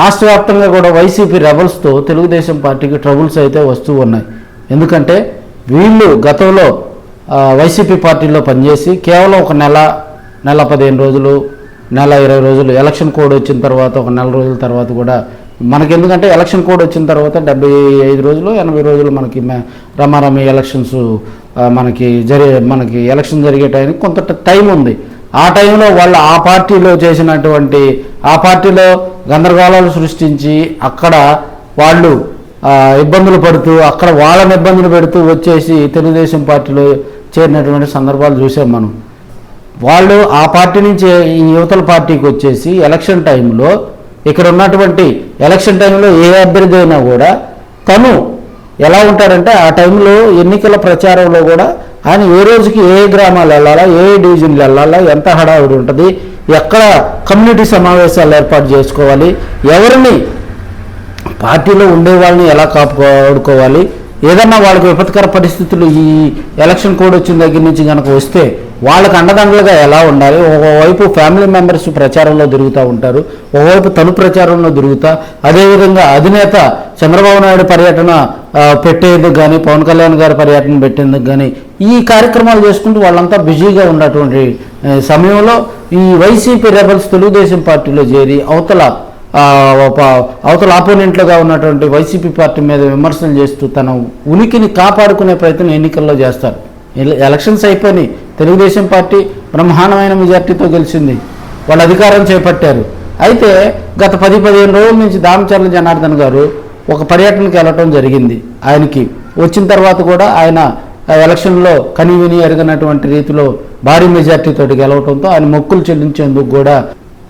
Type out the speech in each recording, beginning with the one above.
రాష్ట్ర వ్యాప్తంగా కూడా వైసీపీ రెబల్స్తో తెలుగుదేశం పార్టీకి ట్రబుల్స్ అయితే వస్తూ ఉన్నాయి. ఎందుకంటే వీళ్ళు గతంలో వైసీపీ పార్టీలో పనిచేసి కేవలం ఒక నెల నెల పదిహేను రోజులు నెల ఇరవై రోజులు ఎలక్షన్ కోడ్ వచ్చిన తర్వాత ఒక నెల రోజుల తర్వాత కూడా మనకి ఎందుకంటే ఎలక్షన్ కోడ్ వచ్చిన తర్వాత డెబ్బై ఐదు రోజులు ఎనభై రోజులు మనకి రమారమి ఎలక్షన్స్ మనకి జరి మనకి ఎలక్షన్ జరిగే టైంకి కొంత టైం ఉంది. ఆ టైంలో వాళ్ళు ఆ పార్టీలో చేసినటువంటి ఆ పార్టీలో గందరగోళాలు సృష్టించి అక్కడ వాళ్ళు ఇబ్బందులు పడుతూ అక్కడ వాళ్ళని ఇబ్బందులు పెడుతూ వచ్చేసి తెలుగుదేశం పార్టీలో చేరినటువంటి సందర్భాలు చూసాం మనం. వాళ్ళు ఆ పార్టీ నుంచి ఈ యువతల పార్టీకి వచ్చేసి ఎలక్షన్ టైంలో ఇక్కడ ఉన్నటువంటి ఎలక్షన్ టైంలో ఏ అభ్యర్థి అయినా కూడా తను ఎలా ఉంటాడంటే ఆ టైంలో ఎన్నికల ప్రచారంలో కూడా ఆయన ఏ రోజుకి ఏ గ్రామాలు వెళ్ళాలా ఏ డివిజన్లు వెళ్ళాలా ఎంత హడావుడి ఉంటుంది ఎక్కడ కమ్యూనిటీ సమావేశాలు ఏర్పాటు చేసుకోవాలి ఎవరిని పార్టీలో ఉండే వాళ్ళని ఎలా కాపాడుకోవాలి ఏదన్నా వాళ్ళకి విపత్కర పరిస్థితులు ఈ ఎలక్షన్ కోడ్ వచ్చిన దగ్గర నుంచి కనుక వస్తే వాళ్ళకి అండదండలుగా ఎలా ఉండాలి ఒకవైపు ఫ్యామిలీ మెంబర్స్ ప్రచారంలో తిరుగుతూ ఉంటారు ఒకవైపు తను ప్రచారంలో తిరుగుతా అదేవిధంగా అధినేత చంద్రబాబు నాయుడు పర్యటన పెట్టేందుకు కానీ పవన్ కళ్యాణ్ గారి పర్యటన పెట్టేందుకు కానీ ఈ కార్యక్రమాలు చేసుకుంటూ వాళ్ళంతా బిజీగా ఉన్నటువంటి సమయంలో ఈ వైసీపీ రెబల్స్ తెలుగుదేశం పార్టీలో చేరి అవతల ఒక అవతల ఆపోనెంట్లుగా ఉన్నటువంటి వైసీపీ పార్టీ మీద విమర్శలు చేస్తూ తన ఉనికిని కాపాడుకునే ప్రయత్నం ఎన్నికల్లో చేస్తారు. ఎలక్షన్స్ అయిపోయినాయి. తెలుగుదేశం పార్టీ బ్రహ్మాండమైన మెజార్టీతో గెలిచింది. వాళ్ళు అధికారం చేపట్టారు. అయితే గత పది పదిహేను రోజుల నుంచి దామచర్ల జనార్దన్ గారు ఒక పర్యటనకి వెళ్ళటం జరిగింది. ఆయనకి వచ్చిన తర్వాత కూడా ఆయన ఎలక్షన్లో కనివిని ఎరగనటువంటి రీతిలో భారీ మెజార్టీతో గెలవడంతో ఆయన మొక్కులు చెల్లించేందుకు కూడా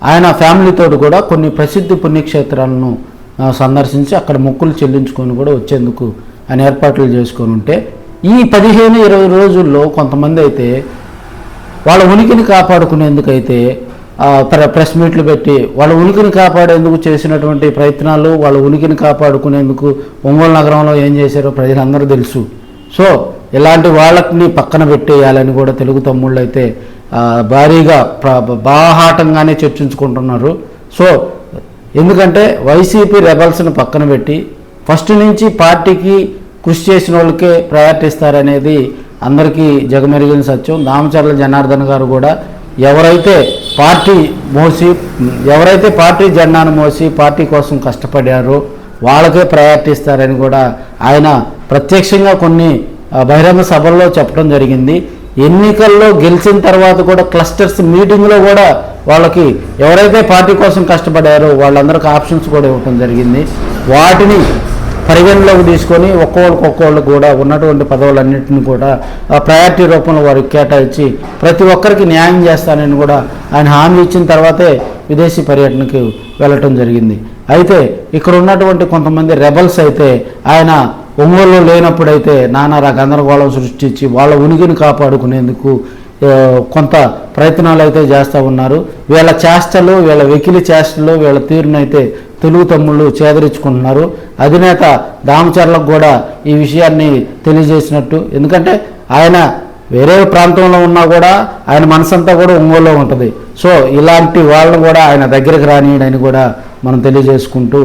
ఆయన ఫ్యామిలీతో కూడా కొన్ని ప్రసిద్ధ పుణ్యక్షేత్రాలను సందర్శించి అక్కడ మొక్కులు చెల్లించుకొని కూడా వచ్చేందుకు ఆయన ఏర్పాట్లు చేసుకొని ఉంటే ఈ పదిహేను ఇరవై రోజుల్లో కొంతమంది అయితే వాళ్ళ ఉనికిని కాపాడుకునేందుకైతే ప్రెస్ మీట్లు పెట్టి వాళ్ళ ఉనికిని కాపాడేందుకు చేసినటువంటి ప్రయత్నాలు వాళ్ళ ఉనికిని కాపాడుకునేందుకు ఒంగోలు నగరంలో ఏం చేశారో ప్రజలందరూ తెలుసు. సో ఇలాంటి వాళ్ళని పక్కన పెట్టేయాలని కూడా తెలుగు తమ్ముళ్ళు అయితే భారీగా బాహాటంగానే చర్చించుకుంటున్నారు. సో ఎందుకంటే వైసీపీ రెబల్స్ని పక్కన పెట్టి ఫస్ట్ నుంచి పార్టీకి కృషి చేసిన వాళ్ళకే ప్రయారిటీ ఇస్తారనేది అందరికీ జగమెరిగిన సత్యం. దామచర్ల జనార్దన్ గారు కూడా ఎవరైతే పార్టీ మోసి ఎవరైతే పార్టీ జెండాను మోసి పార్టీ కోసం కష్టపడారో వాళ్ళకే ప్రయారిటీ ఇస్తారని కూడా ఆయన ప్రత్యక్షంగా కొన్ని బహిరంగ సభల్లో చెప్పడం జరిగింది. ఎన్నికల్లో గెలిచిన తర్వాత కూడా క్లస్టర్స్ మీటింగ్లో కూడా వాళ్ళకి ఎవరైతే పార్టీ కోసం కష్టపడారో వాళ్ళందరికీ ఆప్షన్స్ కూడా ఇవ్వటం జరిగింది. వాటిని పరిగణలోకి తీసుకొని ఒక్కొక్కరికి ఒక్కోళ్ళకి కూడా ఉన్నటువంటి పదవులన్నింటిని కూడా ప్రయారిటీ రూపంలో వారికి కేటాయించి ప్రతి ఒక్కరికి న్యాయం చేస్తానని కూడా ఆయన హామీ ఇచ్చిన తర్వాతే విదేశీ పర్యటనకు వెళ్ళటం జరిగింది. అయితే ఇక్కడ ఉన్నటువంటి కొంతమంది రెబల్స్ అయితే ఆయన ఒంగోలులో లేనప్పుడైతే నానా గందరగోళం సృష్టించి వాళ్ళ ఉనికిని కాపాడుకునేందుకు కొంత ప్రయత్నాలు అయితే చేస్తూ ఉన్నారు. వీళ్ళ చేష్టలు వీళ్ళ వెకిలి చేష్టలు వీళ్ళ తీరునైతే తెలుగు తమ్ముళ్ళు చేదరించుకుంటున్నారు. అధినేత దామచర్లకు కూడా ఈ విషయాన్ని తెలియజేసినట్టు. ఎందుకంటే ఆయన వేరే ప్రాంతంలో ఉన్నా కూడా ఆయన మనసంతా కూడా ఒంగోలో ఉంటుంది. సో ఇలాంటి వాళ్ళని కూడా ఆయన దగ్గరికి రానియడని కూడా మనం తెలియజేసుకుంటూ.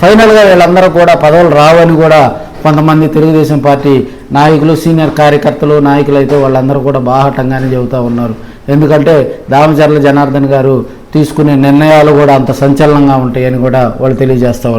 ఫైనల్గా వీళ్ళందరూ కూడా పదవులు రావని కూడా కొంతమంది తెలుగుదేశం పార్టీ నాయకులు సీనియర్ కార్యకర్తలు నాయకులు అయితే వాళ్ళందరూ కూడా బాహటంగానే చెబుతూ ఉన్నారు. ఎందుకంటే దామచర్ల జనార్దన్ గారు తీసుకునే నిర్ణయాలు కూడా అంత సంచలనంగా ఉంటాయని కూడా వాళ్ళు తెలియజేస్తూ